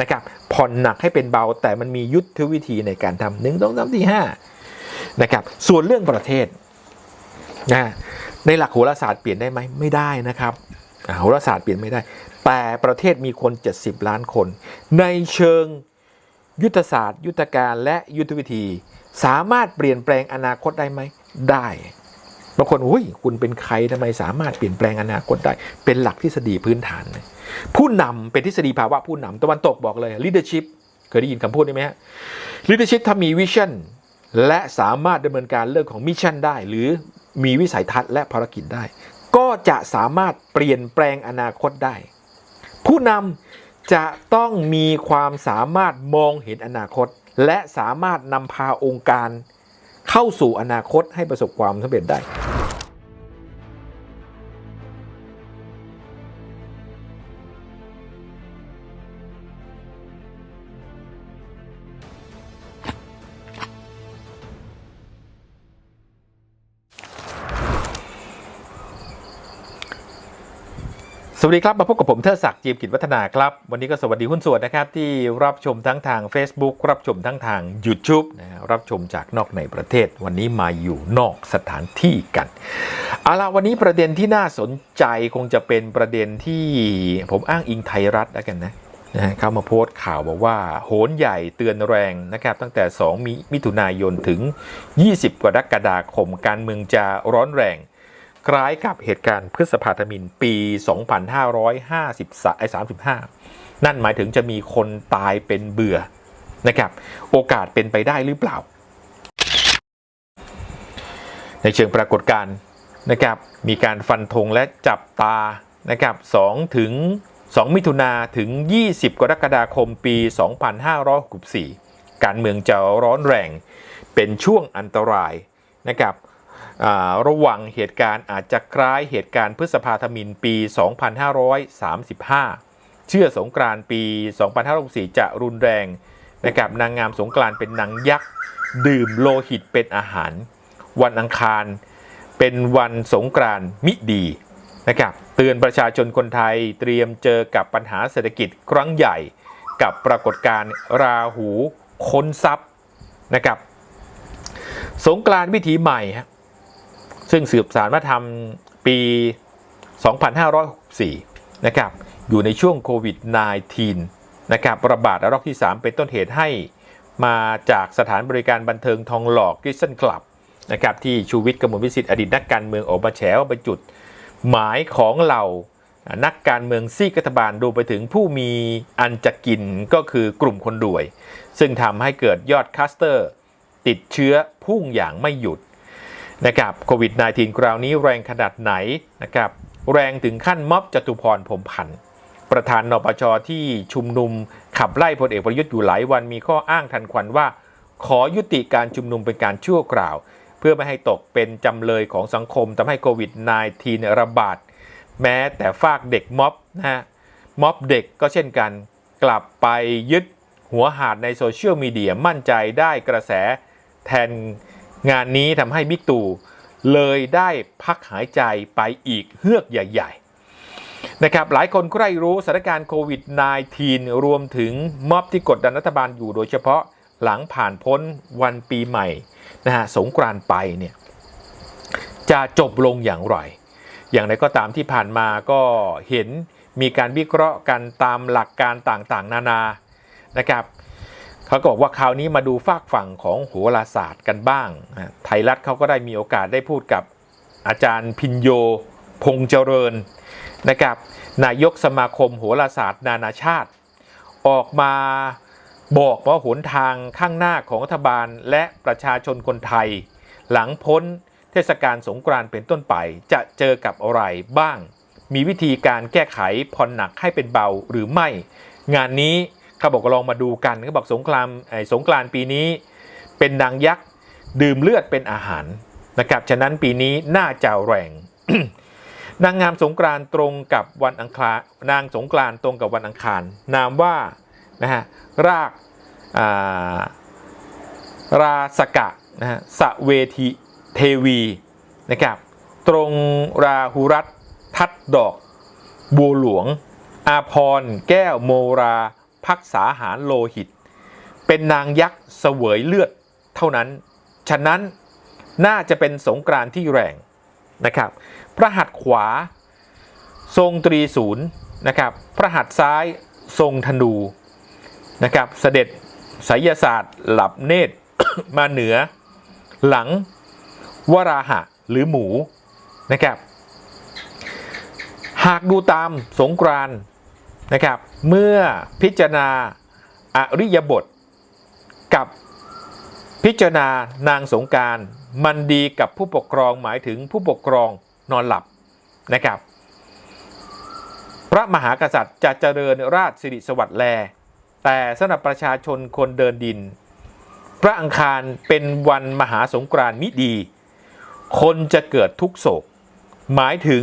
นะครับผ่อนหนักให้เป็นเบา แต่มันมียุทธวิธีในการทำหนึ่งต้องทำที่ห้านะครับส่วนเรื่องประเทศนะในหลักโหราศาสตร์เปลี่ยนได้ไหมไม่ได้นะครับโหราศาสตร์เปลี่ยนไม่ได้ แต่ประเทศมีคน 70 ล้านคน ในเชิงยุทธศาสตร์ ยุทธการและยุทธวิธี สามารถเปลี่ยนแปลงอนาคตได้ไหมได้ บางคนอุ้ยคุณเป็นใครทำไมสามารถเปลี่ยนแปลงอนาคตได้ เป็นหลักทฤษฎีพื้นฐาน ผู้นำเป็นทฤษฎีภาวะผู้นำตะวันตกบอกเลย leadership เคยได้ยินคำพูดนี้ไหมฮะ leadership ถ้ามีวิชั่นและสามารถดำเนินการเรื่องของมิชชั่นได้ หรือมีวิสัยทัศน์และภารกิจได้ ก็จะสามารถเปลี่ยนแปลงอนาคตได้ ผู้นำจะต้องมีความสามารถมองเห็นอนาคต และสามารถนำพาองค์การ เข้าสู่อนาคตให้ประสบความสำเร็จได้ ดีครับ มาพบกับผมเทิดศักดิ์จีมกิจวัฒนาครับ วันนี้ก็สวัสดีหุ้นส่วนนะครับที่รับชมทั้งทาง Facebook รับชมทั้งทาง YouTube นะรับชมจากนอกในประเทศ วันนี้มาอยู่นอกสถานที่กันเอาละวันนี้ประเด็นที่น่าสนใจคงจะเป็นประเด็นที่ผมอ้างอิงไทยรัฐแล้วกันนะนะฮะเข้ามาโพสต์ข่าวบอกว่าโหนใหญ่เตือนแรงนะครับตั้งแต่ 2 มิมิถุนายนถึง 20 กรกฎาคมการเมืองจะร้อนแรง คล้ายกับเหตุการณ์พฤษภาธมินปี 2535 นั่นหมายถึงจะมีคนตายเป็นเบื่อนะครับ โอกาสเป็นไปได้หรือเปล่า ในเชิงปรากฏการณ์นะครับ มีการฟันธงและจับตานะครับ2ถึง 2 มิถุนาถึง 20 กรกฎาคมปี 2564 การเมืองจะร้อนแรงเป็นช่วงอันตรายนะครับ ระหว่างเหตุการณ์อาจจะคล้ายเหตุการณ์พฤษภาธมินปี 2535 เชื่อสงกรานต์ปี 2564 จะรุนแรงนะครับนางงามสงกรานต์เป็นนางยักษ์ ดื่มโลหิตเป็นอาหาร วันอังคารเป็นวันสงกรานต์มิดีนะครับเตือนประชาชนคนไทยเตรียมเจอกับปัญหาเศรษฐกิจครั้งใหญ่กับปรากฏการณ์ราหูค้นทรัพย์นะครับสงกรานต์วิถีใหม่ฮะ ซึ่งสืบสารมาทำปี 2564นะครับ อยู่ในช่วงโควิด -19 นะครับระบาดระลอกที่ 3 เป็นต้นเหตุให้มาจากสถานบริการบันเทิงทองหลอกกิสเซนคลับนะครับที่ชูวิทย์กมลวิสิทธิ์อดีตนักการเมืองออกมาแฉว่าเป็นจุดหมายของเหล่านักการเมืองซีกรัฐบาลดูไปถึงผู้มีอันจะกินก็คือกลุ่มคนรวย ซึ่งทำให้เกิดยอดคัสเตอร์ ติดเชื้อพุ่งอย่างไม่หยุด นะครับโควิด -19 คราวนี้แรงขนาดไหนนะครับแรงถึงขั้นม็อบจตุพรพรหมพัน ประธานนปชที่ชุมนุมขับไล่พลเอกประยุทธ์อยู่หลายวันมีข้ออ้างทันควันว่า ขอยุติการชุมนุมเป็นการชั่วคราว เพื่อไม่ให้ตกเป็นจำเลยของสังคมทำให้โควิด -19 ระบาด แม้แต่ฝากเด็กม็อบนะฮะม็อบเด็กก็เช่นกัน กลับไปยึดหัวหาดในโซเชียลมีเดียมั่นใจได้กระแสแทน งานนี้ทำให้บิ๊กตู่เลยได้พักหายใจไปอีกเฮือกใหญ่ๆนะครับหลายคนใครรู้สถานการณ์โควิด -19 รวมถึงม็อบที่กดดันรัฐบาลอยู่โดยเฉพาะหลังผ่านพ้นวันปีใหม่นะฮะสงกรานไปเนี่ยจะจบลงอย่างไร อย่างไรก็ตามที่ผ่านมาก็เห็นมีการวิเคราะห์กันตามหลักการต่างๆ นานานะครับ เขาก็บอกว่าคราวนี้มาดูฝากฝั่งของโหราศาสตร์กันบ้าง ไทยรัฐเขาก็ได้มีโอกาสได้พูดกับอาจารย์พินโย พงษ์เจริญนะครับนายกสมาคมโหราศาสตร์ นานาชาติ ออกมาบอกว่าหนทางข้างหน้าของรัฐบาลและประชาชนคนไทย หลังพ้นเทศกาลสงกรานต์เป็นต้นไป จะเจอกับอะไรบ้าง มีวิธีการแก้ไขผ่อนหนักให้เป็นเบาหรือไม่ งานนี้ เขาบอกลองมาดูกันเขาบอกสงครามไอ้สงกรานปีนี้เป็นนางยักษ์ดื่มเลือดเป็นอาหารนะครับฉะนั้นปีนี้น่าจะแรงนางงามสงกรานตรงกับวันอังคารนางสงกรานตรงกับวันอังคาร นามว่านะฮะราการาสกะนะฮะสะเวทีเทวีนะครับตรงราหุรัตทัดดอกบัวหลวง อาพรแก้วโมรา พักษาหารโลหิต เป็นนางยักษ์เสวยเลือดเท่านั้น ฉะนั้นน่าจะเป็นสงกรานที่แรงนะครับ พระหัตถ์ขวา ทรงตรีศูนย์นะครับ พระหัตถ์ซ้ายทรงธนูนะครับ เสด็จไสยศาสตร์ หลับเนตรมาเหนือ หลังวราหะหรือหมูนะครับ หากดูตามสงกราน นะครับ เมื่อพิจารณาอริยบท กับพิจารณานางสงการมันดีกับผู้ปกครองหมายถึงผู้ปกครองนอนหลับนะครับ พระมหากษัตริย์จะเจริญราชสิริสวัสดิ์แล แต่สำหรับประชาชนคนเดินดิน พระอังคารเป็นวันมหาสงกรานต์มิดี คนจะเกิดทุกโศก หมายถึง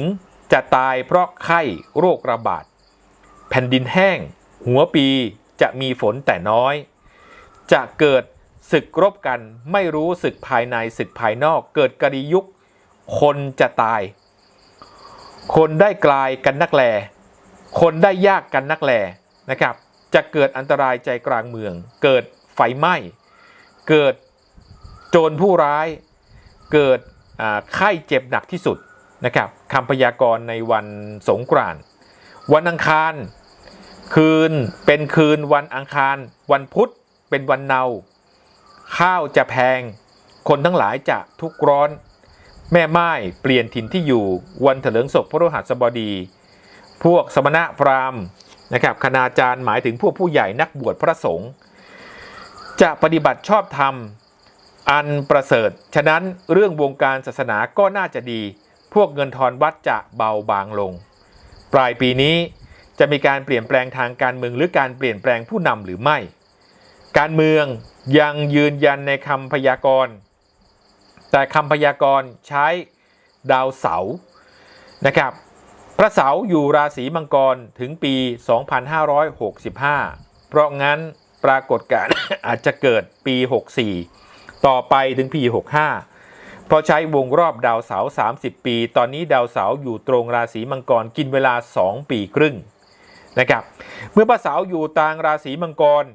จะตายเพราะไข้โรคระบาด แผ่นดินแห้ง หัวปีจะมีฝนแต่น้อย จะเกิดศึกรบกันไม่รู้ศึกภายในศึกภายนอก เกิดกริยุค คนจะตาย คนได้กลายกันนักแล คนได้ยากกันนักแลนะครับ จะเกิดอันตรายใจกลางเมือง เกิดไฟไหม้ เกิดโจรผู้ร้าย เกิดไข้เจ็บหนักที่สุดนะครับคำพยากรณ์ในวันสงกรานต์วันอังคาร คืนเป็นคืนวันอังคาร วันพุธเป็นวันเนา ข้าวจะแพง คนทั้งหลายจะทุกข์ร้อน แม่ไม้เปลี่ยนถิ่นที่อยู่วันเถลิงศพพระรหัสบดี พวกสมณะพราหมณ์นะครับคณาจารย์หมายถึงพวกผู้ใหญ่นักบวชพระสงฆ์จะปฏิบัติชอบธรรมอันประเสริฐ ฉะนั้นเรื่องวงการศาสนาก็น่าจะดี พวกเงินทอนวัดจะเบาบางลง ปลายปีนี้ จะมีการเปลี่ยนแปลงทางการเมืองหรือการเปลี่ยนแปลงผู้นำหรือไม่ การเมืองยังยืนยันในคำพยากรณ์ แต่คำพยากรณ์ใช้ดาวเสาร์นะครับพระเสาร์อยู่ราศีมังกรถึงปี 2565 เพราะงั้นปรากฏการณ์อาจจะเกิดปี 64 ต่อไปถึงปี 65 เพราะใช้วงรอบดาวเสาร์30 ปี ตอนนี้ดาวเสาร์อยู่ตรงราศีมังกรกินเวลา 2 ปีครึ่ง นะครับ เมื่อพระเสาอยู่ต่างราศีมังกร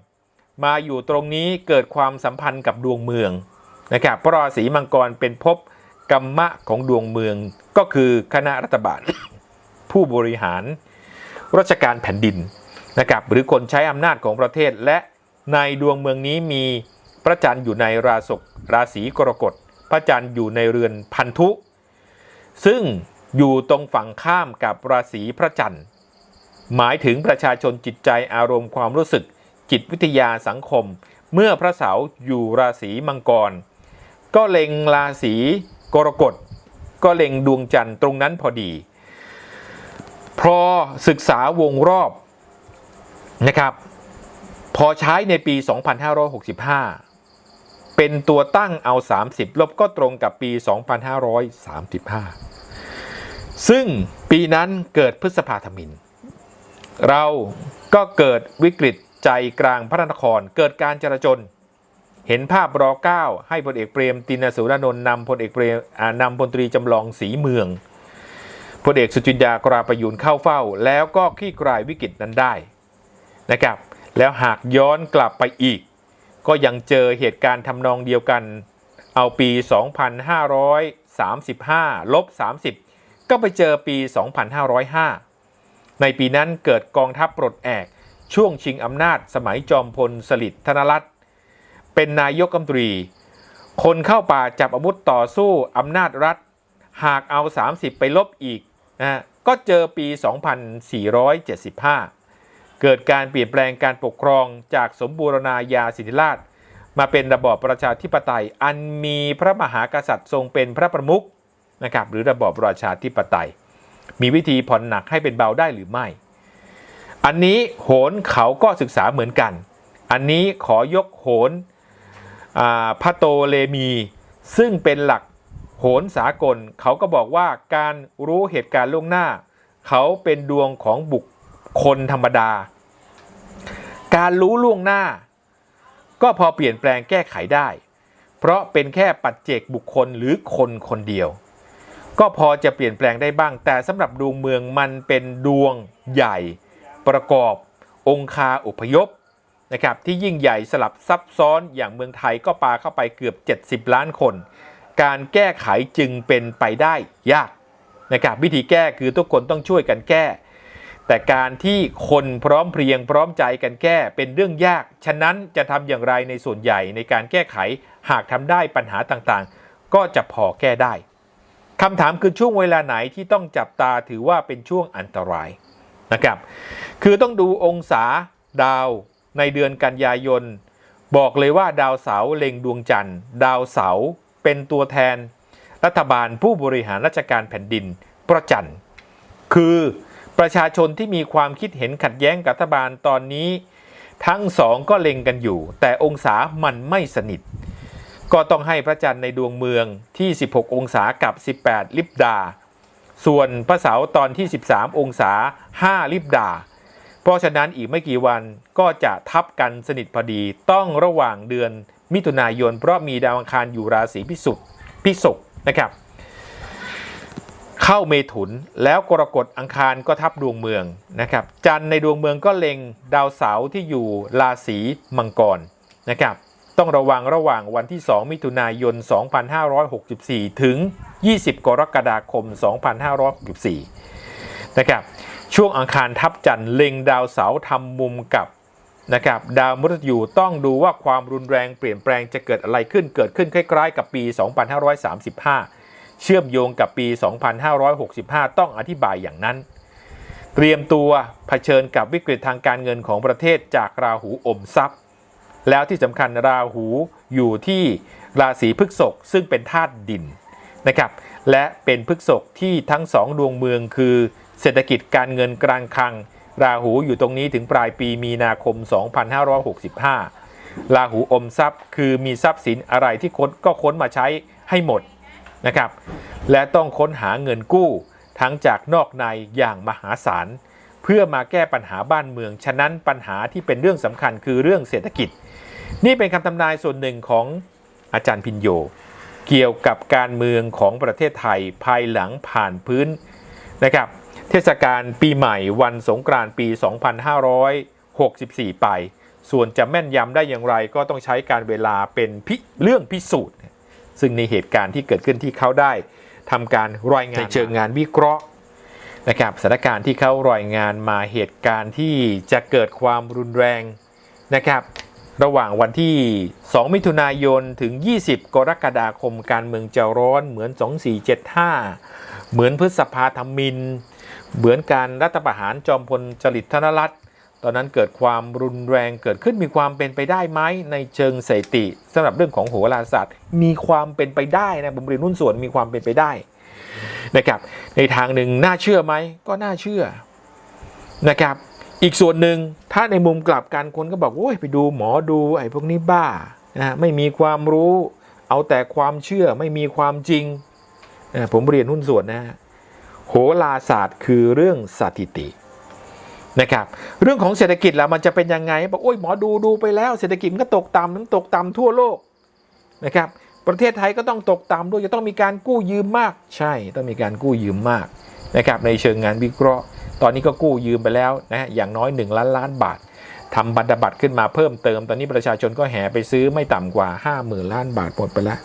มาอยู่ตรงนี้เกิดความสัมพันธ์กับดวงเมืองนะครับเพราะราศีมังกรเป็นภพกรรมะของดวงเมืองก็คือคณะรัฐบาล ผู้บริหาร ราชการแผ่นดินนะครับหรือคนใช้อำนาจของประเทศ และในดวงเมืองนี้มีพระจันทร์อยู่ในราศกราศีกรกฎพระจันทร์อยู่ในเรือนพันธุ ซึ่งอยู่ตรงฝั่งข้ามกับราศีพระจันทร์ หมายถึงประชาชนจิตใจอารมณ์ความรู้สึก จิตวิทยาสังคม เมื่อพระเสาร์อยู่ราศีมังกร ก็เล็งราศีกรกฎ ก็เล็งดวงจันทร์ตรงนั้นพอดี พอศึกษาวงรอบนะครับ พอใช้ในปี 2565 เป็นตัวตั้งเอา 30 ลบก็ตรงกับปี 2535 ซึ่งปีนั้นเกิดพฤษภาธมิน เราก็เกิดวิกฤตใจกลางพระนคร เกิดการจราจน เห็นภาพรอเก้าให้พลเอกเปรมตินสุรานนท์นำพลเอกเปรมนำพลตรีจำลองสีเมืองพลเอกสุจินดากราประยุนเข้าเฝ้า แล้วก็คลี่คลายวิกฤตนั้นได้นะครับ แล้วหากย้อนกลับไปอีก ก็ยังเจอเหตุการณ์ทำนองเดียวกัน เอาปี 2535ลบ30 ก็ไปเจอปี 2505 ในปีนั้นเกิดกองทัพปลดแอก ช่วงชิงอำนาจสมัยจอมพลสฤษดิ์ธนรัตน์เป็นนายกรัฐมนตรี คนเข้าป่าจับอาวุธต่อสู้อำนาจรัฐ หากเอา 30 ไปลบอีกนะก็เจอปี 2475 เกิดการเปลี่ยนแปลงการปกครองจากสมบูรณาญาสิทธิราช มาเป็นระบอบประชาธิปไตย อันมีพระมหากษัตริย์ทรงเป็นพระประมุขนะครับหรือระบอบประชาธิปไตย มีวิธีผ่อนหนักให้เป็นเบาได้หรือไม่ อันนี้โหนเขาก็ศึกษาเหมือนกัน อันนี้ขอยกโหนอ่าพระโตเลมี ซึ่งเป็นหลักโหนสากล เขาก็บอกว่าการรู้เหตุการณ์ล่วงหน้า เขาเป็นดวงของบุคคลธรรมดา การรู้ล่วงหน้า ก็พอเปลี่ยนแปลงแก้ไขได้ เพราะเป็นแค่ปัจเจกบุคคลหรือคนคนเดียว ก็พอจะเปลี่ยนแปลงได้บ้าง แต่สำหรับดวงเมืองมันเป็นดวงใหญ่ ประกอบองคาอพยพนะครับที่ยิ่งใหญ่สลับซับซ้อนอย่างเมืองไทยก็ปาเข้าไปเกือบ 70 ล้านคน การแก้ไขจึงเป็นไปได้ยากนะครับวิธีแก้คือทุกคนต้องช่วยกันแก้ แต่การที่คนพร้อมเพรียงพร้อมใจกันแก้เป็นเรื่องยาก ฉะนั้นจะทำอย่างไรในส่วนใหญ่ในการแก้ไขหากทำได้ปัญหาต่างๆ ก็จะพอแก้ได้ คำถามคือช่วงเวลาไหนที่ต้องจับตาถือว่าเป็นช่วงอันตรายนะครับ คือต้องดูองศาดาวในเดือนกันยายน บอกเลยว่าดาวเสาเล็งดวงจันทร์ ดาวเสาเป็นตัวแทน รัฐบาลผู้บริหารราชการแผ่นดินประจันคือประชาชนที่มีความคิดเห็นขัดแย้งกับรัฐบาลตอนนี้ ทั้งสองก็เล็งกันอยู่ แต่องศามันไม่สนิท ก็ต้องให้พระจันทร์ในดวงเมืองที่ 16 องศากับ 18 ลิบดา ส่วนพระเสาร์ตอนที่ 13 องศา 5 ลิบดา เพราะฉะนั้นอีกไม่กี่วันก็จะทับกันสนิทพอดีต้องระหว่างเดือนมิถุนายน เพราะมีดาวอังคารอยู่ราศีพิสุพิศกนะครับ เข้าเมถุนแล้วกรกฎอังคารก็ทับดวงเมืองนะครับ จันทร์ในดวงเมืองก็เล็งดาวเสาร์ที่อยู่ราศีมังกรนะครับ ต้องระวังระหว่างวันที่ 2 มิถุนายน 2564 ถึง 20 กรกฎาคม 2564 นะครับ ช่วงอังคารทับจันทร์เล็งดาวเสาร์ทำมุมกับนะครับดาวมฤตยูต้องดูว่าความรุนแรงเปลี่ยนแปลงจะเกิดอะไรขึ้นเกิดขึ้นคล้ายๆ กับปี 2535 เชื่อมโยงกับปี 2565 ต้องอธิบายอย่างนั้น เตรียมตัวเผชิญกับวิกฤตทางการเงินของประเทศจากราหูอมทรัพย์ แล้วที่สำคัญราหูอยู่ที่ราศีพฤษภซึ่งเป็นธาตุดินนะครับ และเป็นพฤษภที่ทั้งสองดวงเมืองคือ เศรษฐกิจการเงินกลางคัง ราหูอยู่ตรงนี้ถึงปลายปีมีนาคม 2565 ราหูอมทรัพย์ คือมีทรัพย์สินอะไรที่ค้นก็ค้นมาใช้ให้หมดนะครับ และต้องค้นหาเงินกู้ ทั้งจากนอกในอย่างมหาศาลเพื่อมาแก้ปัญหาบ้านเมือง ฉะนั้นปัญหาที่เป็นเรื่องสำคัญคือเรื่องเศรษฐกิจ นี่เป็นคำทำนายส่วนหนึ่งของอาจารย์พินโย เกี่ยวกับการเมืองของประเทศไทยภายหลังผ่านพื้นนะครับเทศกาลปีใหม่วันสงกรานต์ปี 2564 ไป ส่วนจะแม่นยำได้อย่างไรก็ต้องใช้การเวลาเป็นพิเรื่องพิสูจน์ ซึ่งในเหตุการณ์ที่เกิดขึ้นที่เขาได้ทำการรายงานในเชิงงานวิเคราะห์นะครับสถานการณ์ที่เขารายงานมาเหตุการณ์ที่จะเกิดความรุนแรงนะครับ ระหว่างวันที่ 2 มิถุนายนถึง 20 กรกฎาคมการเมืองจะร้อนเหมือน 2475 เหมือนพฤษภาธมิน เหมือนการรัฐประหารจอมพลจริตธนรัตน์ตอนนั้นเกิดความรุนแรงเกิดขึ้นมีความเป็นไปได้ไหมในเชิงสถิติสำหรับเรื่องของโหราศาสตร์ มีความเป็นไปได้นะผมเรียนหุ้นส่วนมีความเป็นไปได้นะครับ ในทางหนึ่งน่าเชื่อไหมก็น่าเชื่อนะครับ อีกส่วนหนึ่งถ้าในมุมกลับกันคนก็บอกโอ้ยไปดูหมอดูไอ้พวกนี้บ้านะไม่มีความรู้ เอาแต่ความเชื่อไม่มีความจริงนะผมเรียนหุ้นส่วนนะฮะโหราศาสตร์คือเรื่องสถิตินะครับ เรื่องของเศรษฐกิจแล้วมันจะเป็นยังไงบอกโอ้ยหมอดูดูไปแล้วเศรษฐกิจมันก็ตกต่ำมันตกต่ำทั่วโลกนะครับประเทศไทยก็ต้องตกต่ำด้วยจะต้องมีการกู้ยืมมาก ใช่ต้องมีการกู้ยืมมากนะครับในเชิงงานวิเคราะห์ ตอนนี้ก็กู้ยืมไปแล้วนะอย่างน้อย 1 ล้านล้านบาททำบัตรบัตรขึ้นมาเพิ่มเติม ตอนนี้ประชาชนก็แห่ไปซื้อไม่ต่ำกว่า 5 0,000 ล้านบาทหมดไปแล้ว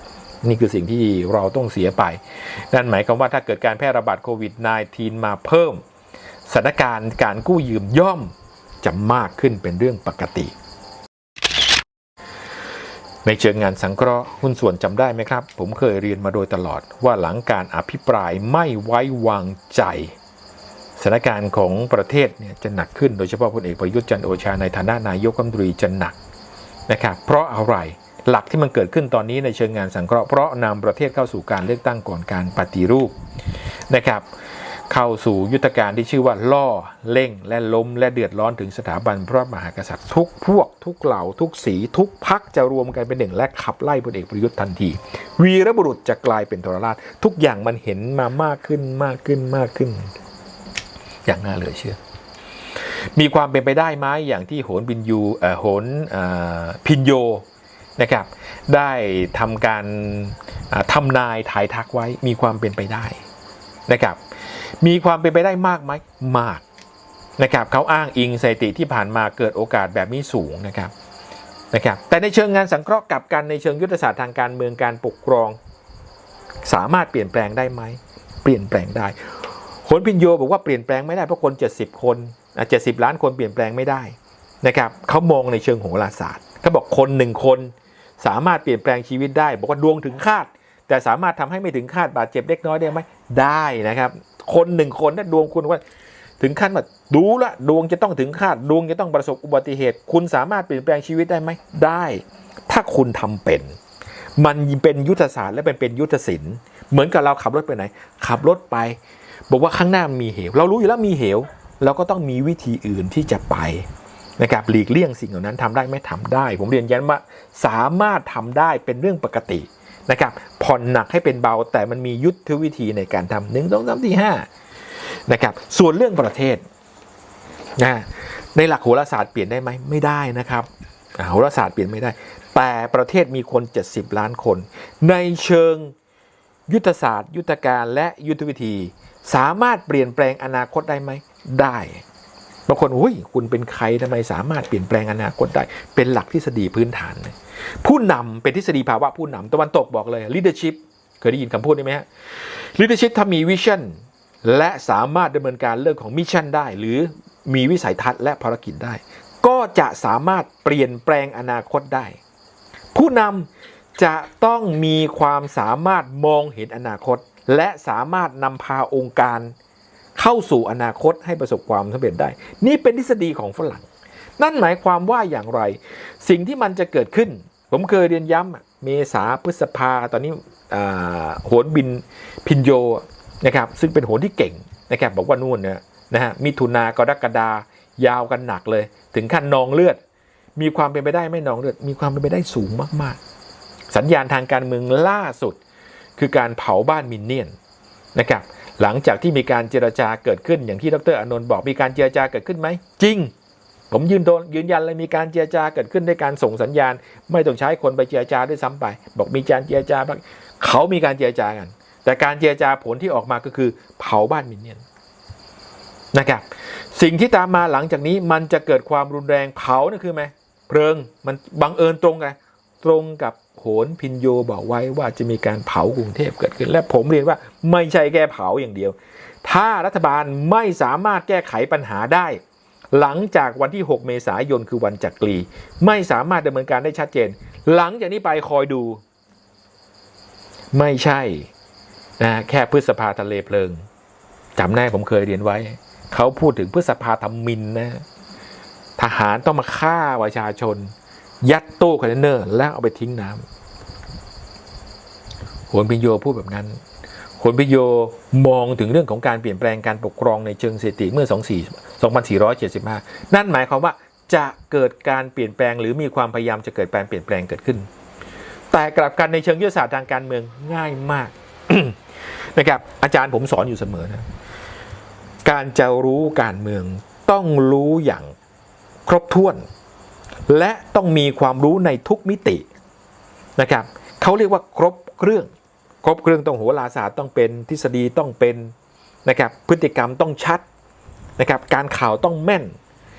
นี่คือสิ่งที่เราต้องเสียไป นั่นหมายความว่าถ้าเกิดการแพร่ระบาดโควิด -19 มาเพิ่มสถานการณ์การกู้ยืมย่อมจะมากขึ้นเป็นเรื่องปกติ ในเชิงงานสังเคราะห์หุ้นส่วนจำได้ไหมครับ ผมเคยเรียนมาโดยตลอดว่าหลังการอภิปรายไม่ไว้วางใจ สถานการณ์ของประเทศเนี่ยจะหนักขึ้นโดยเฉพาะพลเอกประยุทธ์จันโอชาในฐานะนายกรัฐมนตรีจะหนักนะครับเพราะอะไรหลักที่มันเกิดขึ้นตอนนี้ในเชิงงานสังเคราะห์เพราะนำประเทศเข้าสู่การเลือกตั้งก่อนการปฏิรูปนะครับเข้าสู่ยุทธการที่ชื่อว่าล่อเร่ง และล้ม และเดือดร้อนถึงสถาบันพระมหากษัตริย์ทุกพวก ทุกเหล่า ทุกสี ทุกพักจะรวมกันเป็นหนึ่ง และขับไล่พลเอกประยุทธ์ทันที วีรบุรุษจะกลายเป็นทรราช ทุกอย่างมันเห็นมามากขึ้นมากขึ้นมากขึ้น อย่างน่าเหลือเชื่อ มีความเป็นไปได้ไหมอย่างที่โหนบินยูโหนพินโยนะครับ ได้ทำการทำนายถ่ายทักไว้มีความเป็นไปได้นะครับ มีความเป็นไปได้มากไหมมากนะครับเขาอ้างอิงสถิติที่ผ่านมาเกิดโอกาสแบบนี้สูงนะครับนะครับ แต่ในเชิงงานสังเคราะห์กับกันในเชิงยุทธศาสตร์ทางการเมืองการปกครอง สามารถเปลี่ยนแปลงได้ไหม เปลี่ยนแปลงได้ โหนพินโยบอกว่าเปลี่ยนแปลงไม่ได้เพราะคน 70 คนอะ70ล้านคนเปลี่ยนแปลงไม่ได้นะครับเขามองในเชิงโหราศาสตร์เขาบอกคนหนึ่งคน สามารถเปลี่ยนแปลงชีวิตได้ บอกว่าดวงถึงคาด แต่สามารถทำให้ไม่ถึงคาดบาดเจ็บเล็กน้อยได้ไหมได้นะครับ คนหนึ่งคนถ้าดวงคุณว่าถึงขั้นว่าดูละดวงจะต้องถึงคาดดวงจะต้องประสบอุบัติเหตุ คุณสามารถเปลี่ยนแปลงชีวิตได้ไหมได้ ถ้าคุณทำเป็น มันเป็นยุทธศาสตร์และเป็นเป็นยุทธศิลป์เหมือนกับเราขับรถไปไหน ขับรถไป บอกว่าข้างหน้ามีเหว เรารู้อยู่แล้วมีเหว เราก็ต้องมีวิธีอื่นที่จะไปนะครับหลีกเลี่ยงสิ่งเหล่านั้นทำได้ไหมทำได้ ผมเรียนย้ำว่าสามารถทำได้เป็นเรื่องปกตินะครับผ่อนหนักให้เป็นเบาแต่มันมียุทธวิธีในการทำหนึ่งสองสามสี่ห้านะครับส่วนเรื่องประเทศนะในหลักโหราศาสตร์เปลี่ยนได้ไหมไม่ได้นะครับโหราศาสตร์เปลี่ยนไม่ได้ แต่ประเทศมีคน 70 ล้านคน ในเชิงยุทธศาสตร์ ยุทธการและยุทธวิธี สามารถเปลี่ยนแปลงอนาคตได้ไหมได้บางคนอุ้ยคุณเป็นใครทำไมสามารถเปลี่ยนแปลงอนาคตได้ เป็นหลักทฤษฎีพื้นฐานผู้นำเป็นทฤษฎีภาวะผู้นำตะวันตกบอกเลย leadership เคยได้ยินคำพูดนี้ไหมฮะ leadership ถ้ามีวิชั่นและสามารถดำเนินการเรื่องของมิชชั่นได้ หรือมีวิสัยทัศน์และภารกิจได้ ก็จะสามารถเปลี่ยนแปลงอนาคตได้ ผู้นำจะต้องมีความสามารถมองเห็นอนาคต และสามารถนำพาองค์การเข้าสู่อนาคตให้ประสบความสำเร็จได้ นี่เป็นทฤษฎีของฝรั่ง นั่นหมายความว่าอย่างไร สิ่งที่มันจะเกิดขึ้น ผมเคยเรียนย้ำเมษาพฤษภาตอนนี้อ่าโหนบินพินโยนะครับซึ่งเป็นโหนที่เก่งนะครับบอกว่านู่นเนี่ยนะฮะมิถุนากรกฎายาวกันหนักเลย ถึงขั้นนองเลือด มีความเป็นไปได้ไม่นองเลือด มีความเป็นไปได้สูงมาก ๆ สัญญาณทางการเมืองล่าสุด คือการเผาบ้านมินเนี่ยนนะครับหลังจากที่มีการเจรจาเกิดขึ้นอย่างที่ดรอนนท์บอกมีการเจรจาเกิดขึ้นไหมจริง ผมยืนโดนยืนยันเลยมีการเจรจาเกิดขึ้นด้วยการส่งสัญญาณ ไม่ต้องใช้คนไปเจรจาด้วยซ้ำไป บอกมีการเจรจาเขามีการเจรจากัน แต่การเจรจาผลที่ออกมาก็คือเผาบ้านมินเนี่ยนนะครับสิ่งที่ตามมาหลังจากนี้มันจะเกิดความรุนแรงเผานั่นคือไหมเพลิงมันบังเอิญตรงกัน ตรงกับโหนพินโยบอกไว้ว่าจะมีการเผากรุงเทพเกิดขึ้น และผมเรียนว่าไม่ใช่แค่เผาอย่างเดียว ถ้ารัฐบาลไม่สามารถแก้ไขปัญหาได้ หลังจากวันที่ 6 เมษายนคือวันจักรี ไม่สามารถดำเนินการได้ชัดเจน หลังจากนี้ไปคอยดู ไม่ใช่นะแค่พฤษภาทะเลเพลิงจำได้ผมเคยเรียนไว้ เขาพูดถึงพฤษภาทำมินนะทหารต้องมาฆ่าประชาชน ยัดตู้คอนเทนเนอร์แล้วเอาไปทิ้งน้ำโหนพิโยพูดแบบนั้นโหนพิโยมองถึงเรื่องของการเปลี่ยนแปลงการปกครองในเชิงสถิติเมื่อ24 2475 นั่นหมายความว่าจะเกิดการเปลี่ยนแปลงหรือมีความพยายามจะเกิดการเปลี่ยนแปลงเกิดขึ้น แต่กลับกันในเชิงยุทธศาสตร์ทางการเมืองง่ายมากนะครับอาจารย์ผมสอนอยู่เสมอนะการจะรู้การเมืองต้องรู้อย่างครบถ้วน และต้องมีความรู้ในทุกมิตินะครับเขาเรียกว่าครบเครื่อง ครบเครื่องต้องโหราศาสตร์ต้องเป็นทฤษฎีต้องเป็นนะครับพฤติกรรมต้องชัดนะครับการข่าวต้องแม่น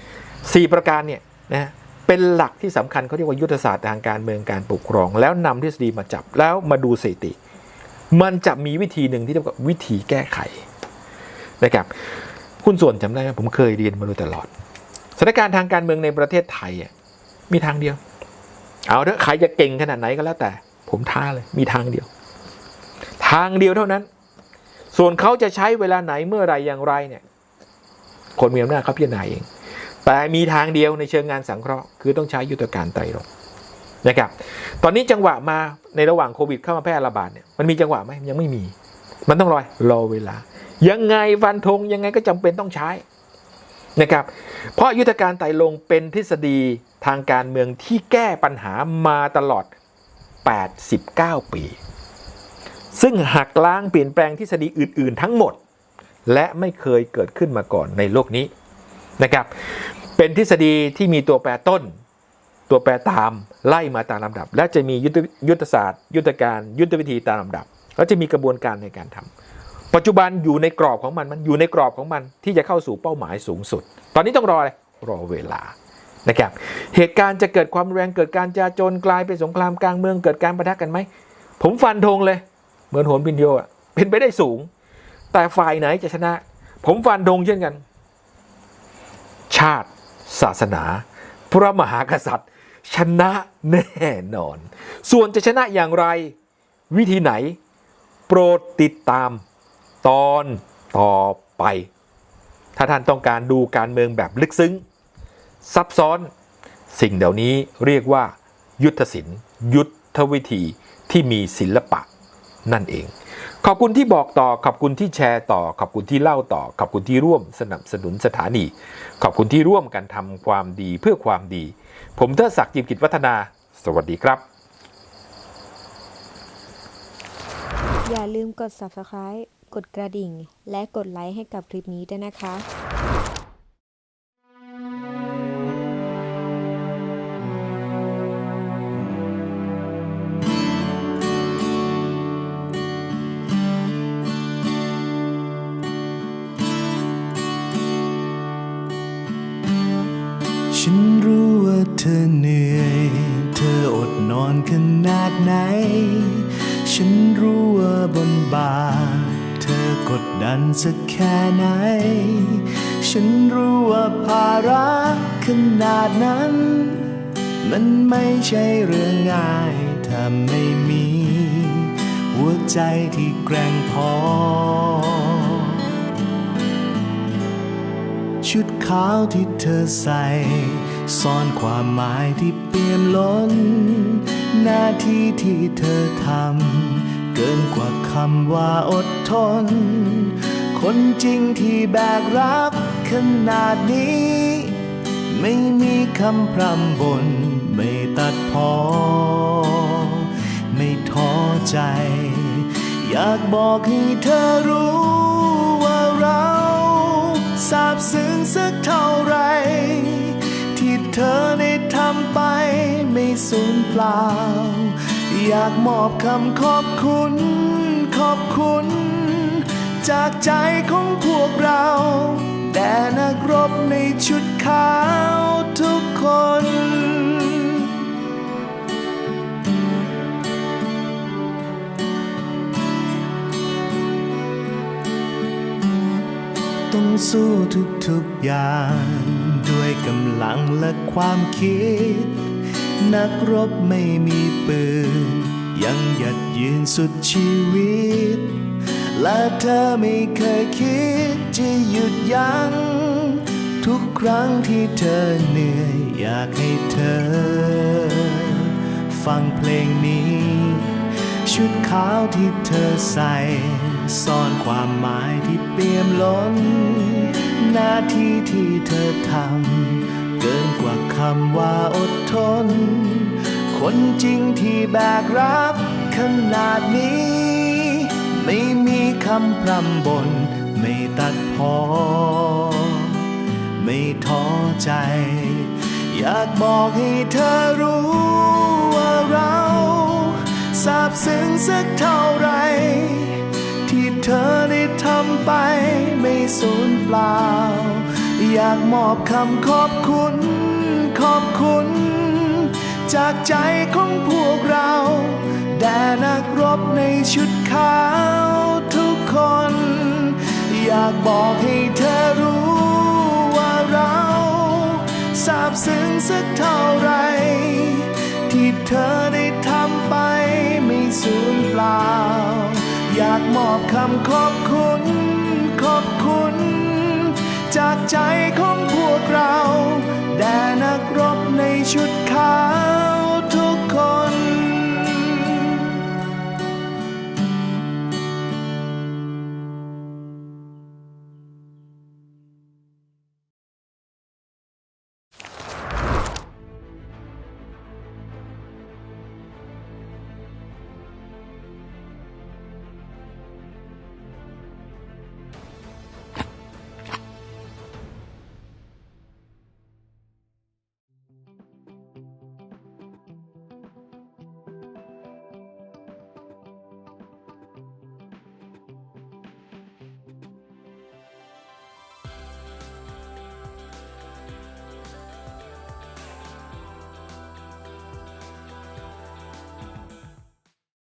4 ประการเนี่ยนะเป็นหลักที่สำคัญเขาเรียกว่ายุทธศาสตร์ทางการเมืองการปกครอง แล้วนำทฤษฎีมาจับแล้วมาดูสถิติ มันจะมีวิธีหนึ่งที่เรียกว่าวิธีแก้ไขนะครับคุณส่วนจำได้ไหมผมเคยเรียนมาโดยตลอดสถานการณ์ทางการเมืองในประเทศไทยอะ มีทางเดียว เอาเถอะใครจะเก่งขนาดไหนก็แล้วแต่ ผมท้าเลย มีทางเดียว ทางเดียวเท่านั้น ส่วนเขาจะใช้เวลาไหนเมื่อไรอย่างไรเนี่ย คนมีอำนาจเขาพิจารณาเอง แต่มีทางเดียวในเชิงงานสังเคราะห์คือต้องใช้ยุทธการไตรรงนะครับ ตอนนี้จังหวะมาในระหว่างโควิดเข้ามาแพร่ระบาดเนี่ยมันมีจังหวะไหมยังไม่มี มันต้องรอรอเวลา ยังไงฟันธงยังไงก็จำเป็นต้องใช้ นะครับเพราะยุทธการไตรรงเป็นทฤษฎีทางการเมืองที่แก้ปัญหามาตลอด 89 ปี ซึ่งหักล้างเปลี่ยนแปลงทฤษฎีอื่น ๆ ทั้งหมด และไม่เคยเกิดขึ้นมาก่อนในโลกนี้นะครับเป็นทฤษฎีที่มีตัวแปรต้น ตัวแปรตามไล่มาตามลำดับ และจะมียุทธยุทธศาสตร์ ยุทธการยุทธวิธีตามลำดับ แล้วจะมีกระบวนการในการทำ ปัจจุบันอยู่ในกรอบของมันมันอยู่ในกรอบของมันที่จะเข้าสู่เป้าหมายสูงสุด ตอนนี้ต้องรออะไรรอเวลานะครับเหตุการณ์จะเกิดความแรงเกิดการจาโจรกลายเป็นสงครามกลางเมืองเกิดการประทะกันไหมผมฟันธงเลย เหมือนโหนพินโยอะเป็นไปได้สูง แต่ฝ่ายไหนจะชนะ ผมฟันธงเช่นกัน ชาติ ศาสนา พระมหากษัตริย์ ชนะแน่นอน ส่วนจะชนะอย่างไร วิธีไหน โปรดติดตาม ตอนต่อไป ถ้าท่านต้องการดูการเมืองแบบลึกซึ้ง ซับซ้อน สิ่งเหล่านี้เรียกว่า ยุทธศิลป์ยุทธวิธีที่มีศิลปะนั่นเอง ขอบคุณที่บอกต่อ ขอบคุณที่แชร์ต่อ ขอบคุณที่เล่าต่อ ขอบคุณที่ร่วมสนับสนุนสถานี ขอบคุณที่ร่วมกันทำความดีเพื่อความดี ผมเทิดศักดิ์จิมกิจวัฒนา สวัสดีครับ อย่าลืมกด subscribe กดกระดิ่ง และกดไลค์ให้กับคลิปนี้ด้วยนะคะฉันรู้ว่าเธอเหนื่อย เธออดนอนขนาดไหน ฉันรู้ว่าบนบ่าเธอ กดดันสักแค่ไหน ฉันรู้ว่าภาระขนาดนั้น มันไม่ใช่เรื่องง่ายถ้าไม่มี หัวใจที่แกร่งพอ ชุดขาวที่เธอใส่ ซ่อนความหมายที่เปี่ยมล้น หน้าที่ที่เธอทำ กินกว่าคำว่าอดทน คนจริงที่แบกรับขนาดนี้ ไม่มีคำพร่ำบน ไม่ตัดพอ ไม่ท้อใจ อยากบอกให้เธอรู้ว่าเราซาบซึ้งสักเท่าไร ที่เธอได้ทำไปไม่สูญเปล่า อยากมอบคำขอบคุณ ขอบคุณ จากใจของพวกเรา แด่นักรบในชุดขาวทุกคน ต้องสู้ทุกๆอย่าง ด้วยกำลังและความคิด นักรบไม่มีปืน ยังหยัดยืนสุดชีวิต และเธอไม่เคยคิดจะหยุดยัง้งทุกครั้งที่เธอเหนื่อย อยากให้เธอ ฟังเพลงนี้ ชุดขาวที่เธอใส่ซ่อนความหมายที่เปี่ยมล้นหน้าที่ที่เธอทำเกินกว่าำว่าอดทน คนจริงที่แบกรับขนาดนี้ ไม่มีคำพร่ำบนไม่ตัดพอ ไม่ท้อใจ อยากบอกให้เธอรู้ว่าเราซาบซึ้งสักเท่าไร ที่เธอได้ทำไปไม่สูญเปล่า อยากมอบคำขอบคุณ ขอบคุณ จากใจของพวกเรา แด่นักรบในชุดขาวทุกคน อยากบอกให้เธอรู้ว่าเราซาบซึ้งสักเท่าไร ที่เธอได้ทำไปไม่สูญเปล่า อยากมอบคำขอบคุณ ขอบคุณ จากใจของพวกเรา แด่นักรบในชุดขาวทุกคน